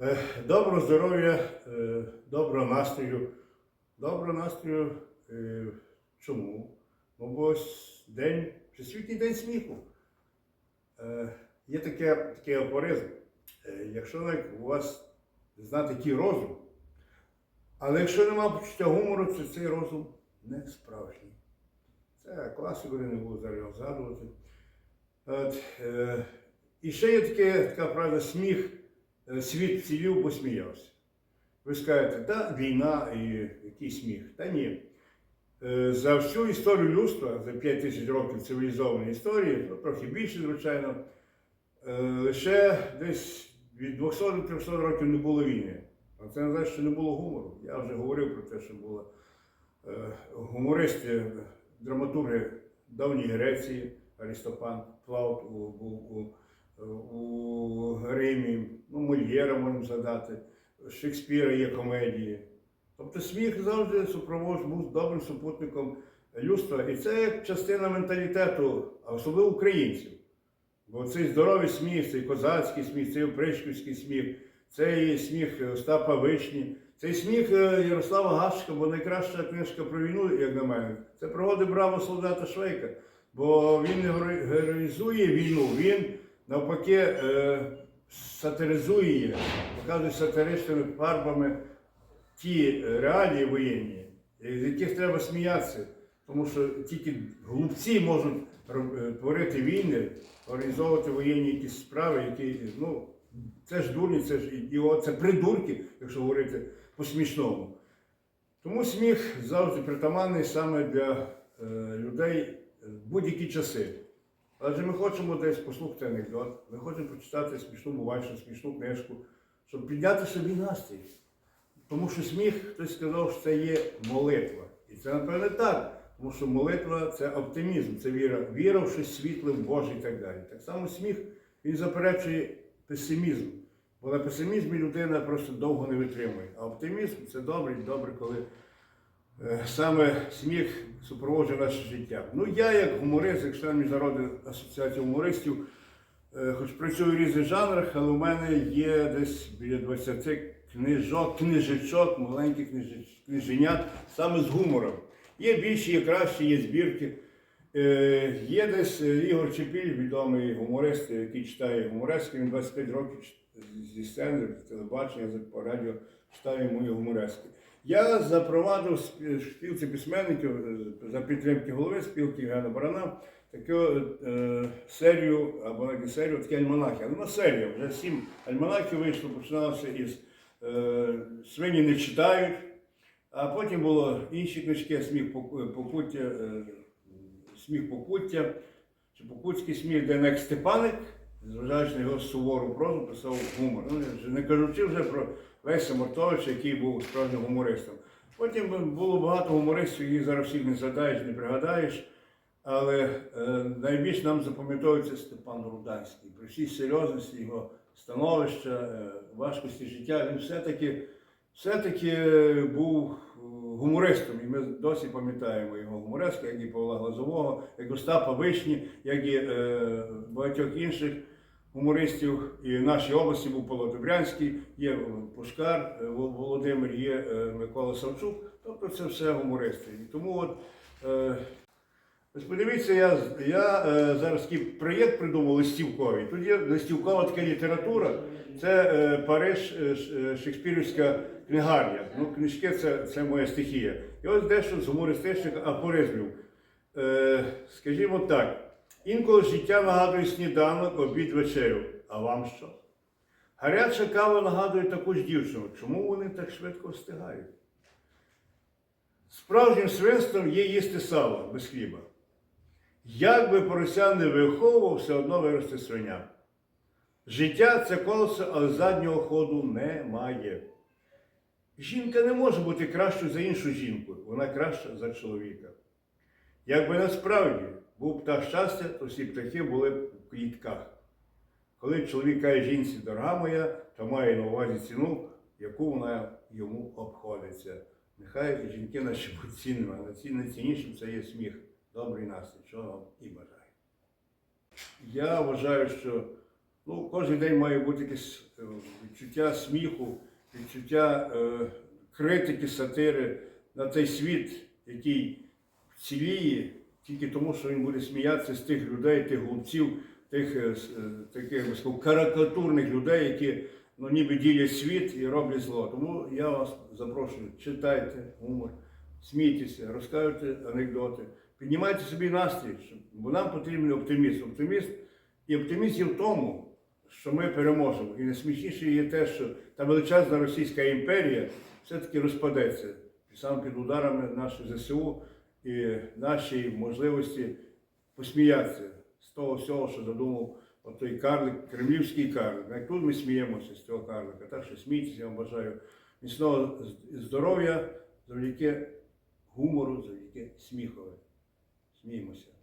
Е, Доброго здоров'я, е, доброго настрою. Доброго настрою. е, Чому? Ну, бо день, Всесвітній день сміху. Є таке, такий афоризм. Якщо навіть у вас знати який розум, але якщо немає почуття гумору, то цей розум не справжній. Це класику не буду зараз згадувати. От, і ще є таке, така правда, сміх, світ цілів посміявся. Ви скажете, та війна і який сміх. Та ні. Е, За всю історію людства, за 5 тисяч років цивілізованої історії, ну, трохи більше, звичайно, е, лише десь від 200 до 300 років не було війни. А це не значить, що не було гумору. Я вже говорив про те, що було е, гумористи, драматурги давньої Греції, Аристофан, Плаут у, у, у, Римі, ну, Мольєра можемо згадати, Шекспіра є комедії. Тобто сміх завжди супроводжує, був добрим супутником людства. І це як частина менталітету, особливо українців. Бо цей здоровий сміх, цей козацький сміх, цей опришківський сміх, цей сміх Остапа Вишні, цей сміх е, Ярослава Гашка, бо найкраща книжка про війну, як на мене, це пригоди браво солдата Швейка. Бо він героїзує війну, він навпаки е, сатиризує показує сатиричними фарбами ті е, реалії воєнні, е, з яких треба сміятися. Тому що тільки глупці можуть е, творити війни, організовувати воєнні якісь справи, які, ну, це ж дурні, це ж це придурки, якщо говорити по-смішному. Тому сміх завжди притаманний саме для е, людей в будь-які часи. Адже ми хочемо десь послухати анекдот, ми хочемо прочитати смішну бувальщину, смішну книжку, щоб підняти собі настрій. Тому що сміх, хтось сказав, що це є молитва. І це, напевне, так. Тому що молитва це оптимізм, це віра, віра в щось світле, в Боже і так далі. Так само сміх він заперечує песимізм. Бо на песимізмі людина просто довго не витримує. А оптимізм це добре, добре, коли саме сміх супроводжує наше життя. Ну я, як гуморист, як член Міжнародної асоціації гумористів, Е, Хоч працюю в різних жанрах, але у мене є десь біля 20 книжок, книжечок, маленьких книженят саме з гумором. Є більші, є кращі, є збірки. Е, Є десь е, Ігор Чепіль, відомий гуморист, який читає гуморески. Він 25 років зі сцени, телебачення, по радіо читає мої гуморески. Я запровадив спілці письменників е, за підтримки голови спілки Євгена Барана таку е, серію, або не серію, такі альманахи. Але на серія, вже сім альманахів вийшло, починалося із е, Свині не читають, а потім було інші книжки Сміх покуття, сміх покуття, чи покутський сміх, де Нек Степаник, зважаючи на його сувору прозу, писав гумор. Ну, не кажучи вже про Леся Мортовича, який був справжнім гумористом. Потім було багато гумористів, їх зараз всіх не згадаєш, не пригадаєш. Але е, найбільш нам запам'ятовується Степан Руданський. При всій серйозності його становища, е, важкості життя, він все-таки все-таки е, був е, гумористом. І ми досі пам'ятаємо його гумореска, як і Павла Глазового, як Остапа Вишні, як і е, багатьох інших гумористів. І нашій області був Павло Добрянський, є Пушкар е, Володимир, є е, Микола Савчук. Тобто це все гумористи. І тому от. Е, Ось подивіться, я, я е, зараз такий проєкт придумав листівковий. Тут є листівкова така література. Це е, Париж, е, Шекспірівська книгарня. Ну, книжки це, це моя стихія. І ось дещо з гумористичних афоризмів. Е, скажімо так, інколи життя нагадує сніданок, обід, вечерю. А вам що? Гаряча кава нагадує таку ж дівчину. Чому вони так швидко встигають? Справжнім свинством є їсти сало без хліба. Як би порося не виховував, все одно виросте свиня. Життя це колесо, але заднього ходу немає. Жінка не може бути кращою за іншу жінку, вона краща за чоловіка. Якби насправді був птах щастя, то всі птахи були б у клітках. Коли чоловік каже жінці, дорога моя, то має на увазі ціну, яку вона йому обходиться. Нехай жінки наші будуть цінними, але ці найціннішим це є сміх, добрий настрій, чого вам і бажаю. Я вважаю, що ну, кожен день має бути якесь, е, відчуття сміху, відчуття е, критики, сатири на той світ, який ціліє тільки тому, що він буде сміятися з тих людей, тих глупців, тих е, е, таких сказав, карикатурних людей, які ну, ніби ділять світ і роблять зло. Тому я вас запрошую, читайте гумор, смійтеся, розказуйте анекдоти, піднімайте собі настрій, бо нам потрібен оптиміст. Оптиміст і оптиміст є в тому, що ми переможемо. І найсмішніше є те, що та величезна Російська імперія все-таки розпадеться саме під ударами нашої ЗСУ і наші можливості посміятися з того всього, що задумав той карлик, кремлівський карлик. Як тут ми сміємося з цього карлика, так що смійтеся, я вам бажаю міцного здоров'я завдяки гумору, завдяки сміхові. Сміємося.